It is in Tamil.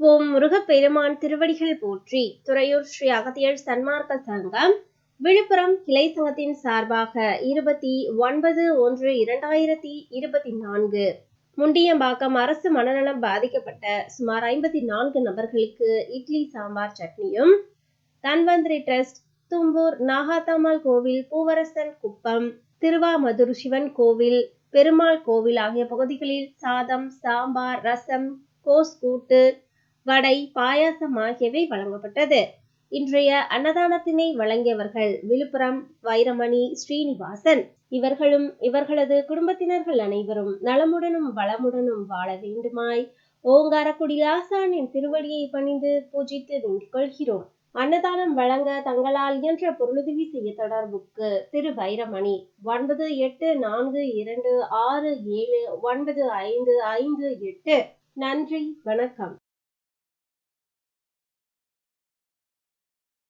ஓம் முருகப்பெருமான் திருவடிகள் போற்றி. துறையூர் ஸ்ரீ அகத்தியர் சன்மார்க்க சங்கம். விழுப்புரம் கிளை சங்கத்தின் சார்பாக இருபத்தி ஒன்பது ஒன்று இரண்டாயிரத்தி இருபத்தி நான்கு. முண்டியம்பாக்கம் அரசு மனநலம் பாதிக்கப்பட்ட சுமார் ஐம்பத்தி நான்கு நபர்களுக்கு இட்லி சாம்பார் சட்னியும். தன்வந்திரி ட்ரஸ்ட் தும்பூர் நாகாத்தம்மாள் கோவில் பூவரசன் குப்பம் திருவாமதுர் சிவன் கோவில் பெருமாள் கோவில் ஆகிய பகுதிகளில் சாதம் சாம்பார் ரசம் கோஸ் கூட்டு வடை பாயாசம் ஆகியவை வழங்கப்பட்டது. இன்றைய அன்னதானத்தினை வழங்கியவர்கள் விழுப்புரம் வைரமணி ஸ்ரீனிவாசன். இவர்களும் இவர்களது குடும்பத்தினர்கள் அனைவரும் நலமுடனும் வளமுடனும் வாழ வேண்டுமாய் ஓங்காரக்குடி லாசானின் திருவடியை பணிந்து பூஜித்து வேண்டிக் கொள்கிறோம். அன்னதானம் வழங்க தங்களால் இயன்ற பொருளுதவி செய்ய தொடர்புக்கு திரு. வைரமணி ஒன்பது எட்டு நான்கு இரண்டு ஆறு ஏழு ஒன்பது ஐந்து ஐந்து எட்டு. நன்றி வணக்கம்.